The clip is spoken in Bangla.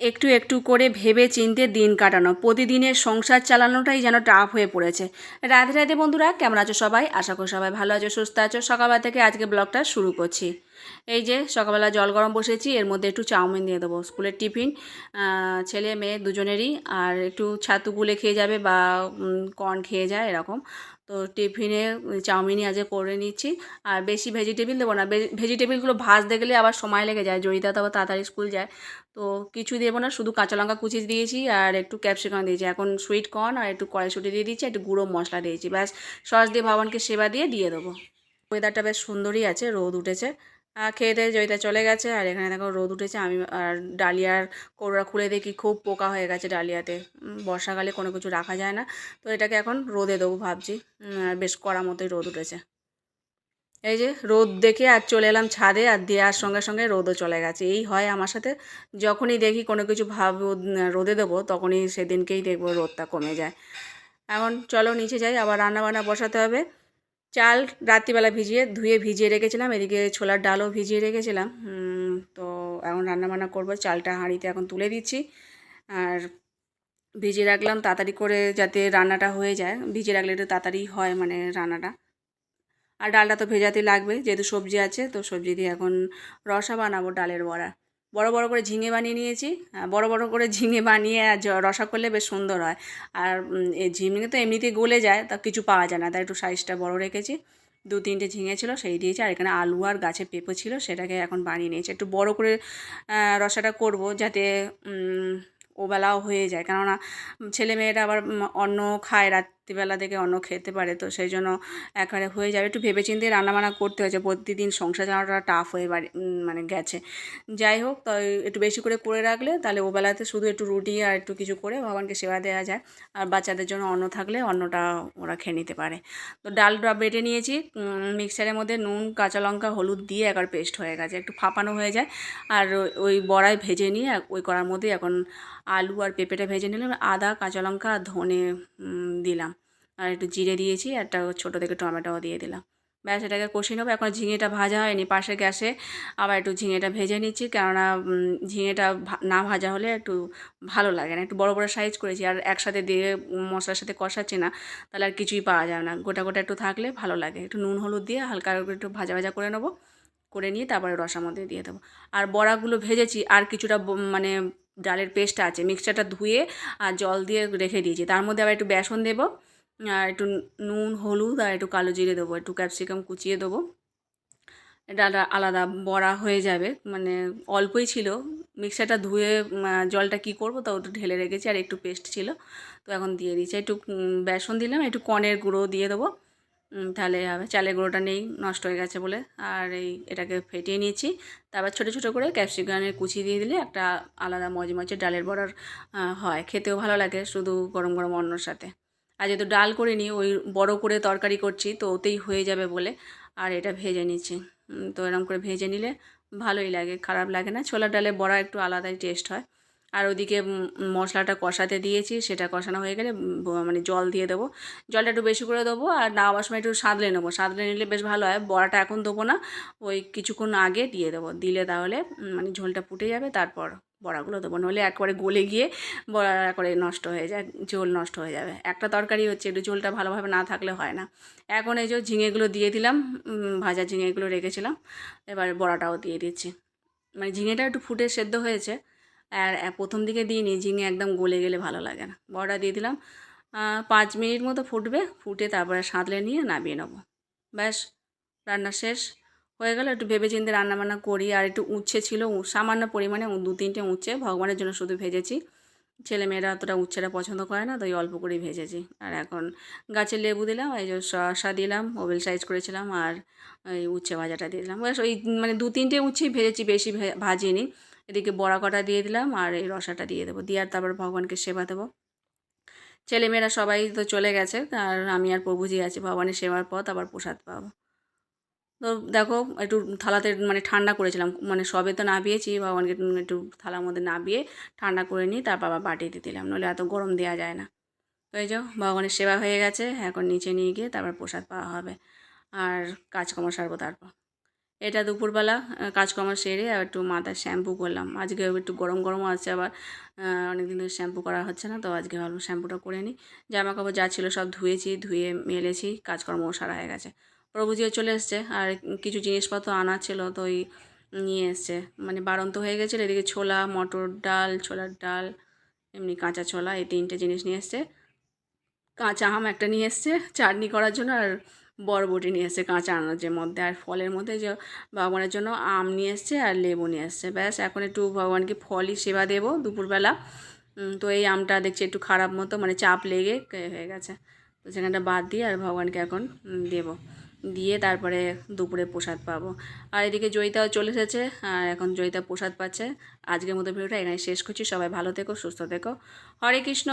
একটু একটু করে ভেবে চিনতে দিন কাটানো। প্রতিদিনের সংসার চালানোটাই যেন টাফ হয়ে পড়েছে। রাধে রাধে বন্ধুরা, কেমন আছো সবাই? আশা করি সবাই ভালো আছো, সুস্থ আছো। সকালবেলা থেকে আজকে ব্লগটা শুরু করছি। এই যে, সকালবেলা জল গরম বসেছি, এর মধ্যে একটু চাউমিন দিয়ে দেবো। স্কুলের টিফিন ছেলে, মেয়ে দুজনেরই, আর একটু ছাতু গুলে খেয়ে যাবে বা কর্ন খেয়ে যায়, এরকম। তো টিফিনে চাউমিনই আজকে করে নিচ্ছি। আর বেশি ভেজিটেবিল দেবো না। ভেজিটেবিলগুলো ভাজতে গেলে আবার সময় লেগে যায়। জড়িতা তো আবার তাড়াতাড়ি স্কুল যায়। তো কিছু দেবো না, শুধু কাঁচা লঙ্কা কুচি দিয়েছি আর একটু ক্যাপসিকাম দিয়েছি। এখন সুইট কর্ন আর একটু কড়াইশুঁটি দিয়ে দিয়েছি, একটু গুঁড়ো মশলা দিয়েছি। ব্যাস সস দিয়ে ভগবানকে সেবা দিয়ে দিয়ে দেবো। ওয়েদারটা বেশ সুন্দরই আছে, রোদ উঠেছে। খেয়ে দিয়ে জয়িতা চলে গেছে, আর এখানে দেখো রোদ উঠেছে, আমি আর ডালিয়ার কোড়া খুলে দেখি খুব পোকা হয়ে গেছে ডালিয়াতে। বর্ষাকালে কোনো কিছু রাখা যায় না। তো এটাকে এখন রোদে দেবো ভাবছি। বেশ কড়া মতোই রোদ উঠেছে। এই যে রোদ দেখে আর চলে এলাম ছাদে, আর দেওয়ার সঙ্গে সঙ্গে রোদও চলে গেছে। এই হয় আমার সাথে, যখনই দেখি কোনো কিছু ভাব রোদে দেবো, তখনই সেদিনকেই দেখব রোদটা কমে যায়। এখন চলো নিচে যাই, আবার রান্না বান্না বসাতে হবে। চাল রাত্রিবেলা ভিজিয়ে ধুয়ে ভিজিয়ে রেখেছিলাম, এদিকে ছোলার ডালও ভিজিয়ে রেখেছিলাম। তো এখন রান্না বান্না করব, চালটা হাঁড়িতে এখন তুলে দিচ্ছি। আর ভিজিয়ে রাখলাম তাড়াতাড়ি করে যাতে রান্নাটা হয়ে যায়। ভিজিয়ে রাখলে একটু তাড়াতাড়ি হয় মানে রান্নাটা। আর ডালটা তো ভেজাতে লাগবে, যেহেতু সবজি আছে, তো সবজি দিয়ে এখন রসা বানাবো ডালের বড়া। বড় বড় করে ঝিঙে বানিয়ে নিয়েছি। বড় বড় করে ঝিঙে বানিয়ে রসা করলে বেশ সুন্দর হয়। আর ঝিঙে তো এমনিতেই গলে যায়, তা কিছু পাওয়া যায় না। তাই একটু সাইজটা বড় রেখেছি। দু তিনটে ঝিঙে ছিল, সেই দিয়েছি। আর এখানে আলু আর গাছে পেঁপে ছিল, সেটাকে এখন বানিয়ে নিয়েছি। একটু বড় করে রসাটা করব যাতে ওবেলাও হয়ে যায়। কেননা ছেলে মেয়েরা আবার অন্ন খায় রাত্রিবেলা থেকে অন্ন খেতে পারে, তো সেই জন্য একবারে হয়ে যাবে। একটু ভেবেচিন্তে রান্নাবান্না করতে হয়েছে, প্রতিদিন সংসার চালানোটা টাফ হয়ে বাড়ি মানে গেছে। যাই হোক তো একটু বেশি করে করে রাখলে, তাহলে ওবেলাতে শুধু একটু রুটি আর একটু কিছু করে ভগবানকে সেবা দেওয়া যায়। আর বাচ্চাদের জন্য অন্ন থাকলে অন্নটা ওরা খেয়ে নিতে পারে। তো ডালটা বেটে নিয়েছি মিক্সারের মধ্যে নুন, কাঁচা লঙ্কা, হলুদ দিয়ে একবার পেস্ট হয়ে গেছে। একটু ফাঁপানো হয়ে যায়। আর ওই- ওই বড়ায় ভেজে নিয়ে ওই করার মধ্যেই এখন আলু আর পেঁপেটা ভেজে নিলাম, আদা, কাঁচা লঙ্কা আর ধনে দিলাম। আর একটু জিরে দিয়েছি, একটা ছোটো থেকে টমেটোও দিয়ে দিলাম। ব্যাস, এটাকে কষিয়ে নেব। এখন ঝিঙেটা ভাজা হয়নি, পাশে গ্যাসে। আবার একটু ঝিঙেটা ভেজে নিচ্ছি, কেননা ঝিঙেটা না ভাজা হলে একটু ভালো লাগে না। একটু বড় বড় সাইজ করেছি, আর একসাথে দিয়ে মশলার সাথে কষাচ্ছি না, তাহলে আর কিছুই পাওয়া যায় না। গোটা গোটা একটু থাকলে ভালো লাগে। একটু নুন হলুদ দিয়ে হালকা একটু ভাজা ভাজা করে নেব, করে নিয়ে তারপরে রসার মধ্যে দিয়ে দেবো। আর বড়াগুলো ভেজেছি, আর কিছুটা মানে ডালের পেস্ট আছে মিক্সচারটা ধুয়ে আর জল দিয়ে রেখে দিয়েছি। তার মধ্যে আবার একটু বেসন দেবো আর একটু নুন, হলুদ আর একটু কালো জিরে দেবো, একটু ক্যাপসিকাম কুচিয়ে দেবো। এটা আলা- আলাদা বড়া হয়ে যাবে মানে অল্পই ছিল। মিক্সারটা ধুয়ে জলটা কি করব তো ওটা ঢেলে রেখেছি আর একটু পেস্ট ছিল, তো এখন দিয়ে দিচ্ছি। একটু বেসন দিলাম, একটু কনের গুঁড়ো দিয়ে দেবো। তাহলে হবে, চালের গুঁড়োটা নেই, নষ্ট হয়ে গেছে বলে। আর এই এটাকে ফেটিয়ে নিয়েছি তারপর ছোটো ছোটো করে ক্যাপসিকামের কুচি দিয়ে দিলে একটা আলাদা মজমজে ডালের বড়ার হয়। খেতেও ভালো লাগে, শুধু গরম গরম অন্নর সাথে। আর যেহেতু ডাল করে নিই, ওই বড় করে তরকারি করছি, তো ওতেই হয়ে যাবে বলে। আর এটা ভেজে নিচ্ছি। তো এরকম করে ভেজে নিলে ভালোই লাগে, খারাপ লাগে না। ছোলার ডালে বড়া একটু আলাদাই টেস্ট হয়। আর ওদিকে মশলাটা কষাতে দিয়েছি, সেটা কষানো হয়ে গেলে মানে জল দিয়ে দেবো। জলটা একটু বেশি করে দেবো আর নামাবার সময় একটু সাঁতলে নেব। সাঁতলে নিলে বেশ ভালো হয়। বড়াটা এখন দেবো না, ওই কিছুক্ষণ আগে দিয়ে দেবো। দিলে তাহলে মানে ঝোলটা ফুটে যাবে, তারপর বড়াগুলো দেবো নাহলে একবারে গলে গিয়ে বড়া একবারে নষ্ট হয়ে যায়, ঝোল নষ্ট হয়ে যাবে। একটা তরকারি হচ্ছে, একটু ঝোলটা ভালোভাবে না থাকলে হয় না। এখন এই যে ঝিঙেগুলো দিয়ে দিলাম ভাজা ঝিঙেগুলো রেখেছিলাম, এবার বড়াটাও দিয়ে দিচ্ছি। মানে ঝিঙেটা একটু ফুটে সেদ্ধ হয়েছে, আর প্রথম দিকে দিইনি, ঝিঙে একদম গলে গেলে ভালো লাগে না। বড়া দিয়ে দিলাম পাঁচ মিনিট মতো ফুটবে, ফুটে তারপরে সাঁতলে নিয়ে নামিয়ে নেব। ব্যাস, রান্না শেষ। হয়ে গেল, একটু ভেবে চিন্তে রান্নাবান্না করি, আর একটু উচ্ছে ছিল সামান্য পরিমাণে দু, তিনটে উচ্ছে, ভগবানের জন্য শুধু ভেজেছি। ছেলে মেয়েরা অতটা উচ্ছেটা পছন্দ করে না, তাই অল্প করেই ভেজেছি। আর এখন গাছের লেবু দিলাম, এই যে শসা দিলাম ওভেল সাইজ করেছিলাম, আর এই উচ্ছে ভাজাটা দিয়ে দিলাম। ওই মানে দু, তিনটে উচ্ছেই ভেজেছি, বেশি ভাজিনি। এদিকে বড়া কটা দিয়ে দিলাম, আর এই রসাটা দিয়ে দেবো। দিয়ে আর তারপর ভগবানকে সেবা দেবো। ছেলেমেয়েরা সবাই তো চলে গেছে, আর আমি আর প্রভুজি আছি, ভগবানের সেবার পথ, আবার প্রসাদ পাবো। তো দেখো একটু থালাতে মানে ঠান্ডা করেছিলাম। মানে সবে তো নাবিয়েছি, ভগবানকে একটু থালার মধ্যে নাবিয়ে ঠান্ডা করে নিই তারপর আবার বাটিতে দিলাম। নইলে এত গরম দেওয়া যায় না। তো এই ভগবানের সেবা হয়ে গেছে এখন নিচে নিয়ে গিয়ে তারপর প্রসাদ পাওয়া হবে আর কাজকর্ম সারবো তারপর। এটা দুপুরবেলা কাজকর্ম সেরে আর একটু মাথায় শ্যাম্পু করলাম। আজকে একটু গরম গরম আছে আবার অনেক দিন ধরে শ্যাম্পু করা হচ্ছে না, তো আজকে ভাবলাম শ্যাম্পুটা করে নিই। জামা কাপড় যা ছিল সব ধুয়েছি, ধুয়ে মেলেছি, কাজকর্মও সারা হয়ে গেছে। প্রভুজিও চলে এসছে, আর কিছু জিনিসপত্র আনা ছিল তো ওই নিয়ে এসছে। মানে বাড়ন্ত হয়ে গেছিল, এদিকে ছোলা, মটর ডাল, ছোলার ডাল, এমনি কাঁচা ছোলা, এই তিনটে জিনিস নিয়ে এসছে। কাঁচা আম একটা নিয়ে এসছে, চাটনি করার জন্য, আর বরবটি নিয়ে এসছে কাঁচা আনাজের মধ্যে। আর ফলের মধ্যে যে ভগবানের জন্য আম নিয়ে এসছে আর লেবু নিয়ে এসছে। ব্যাস, এখন একটু ভগবানকে ফলই সেবা দেবো দুপুরবেলা। তো এই আমটা দেখছি একটু খারাপ মতো মানে চাপ লেগে হয়ে গেছে। তো সেখানটা বাদ দিয়ে আর ভগবানকে এখন দেবো। দিয়ে তারপরে দুপুরে প্রসাদ পাবো। আর এদিকে জয়িতাও চলে এসেছে, আর এখন জয়িতা প্রসাদ পাচ্ছে। আজকের মতো ভিডিওটা এখানে শেষ করছি। সবাই ভালো থেকো, সুস্থ থেকো। হরে কৃষ্ণ।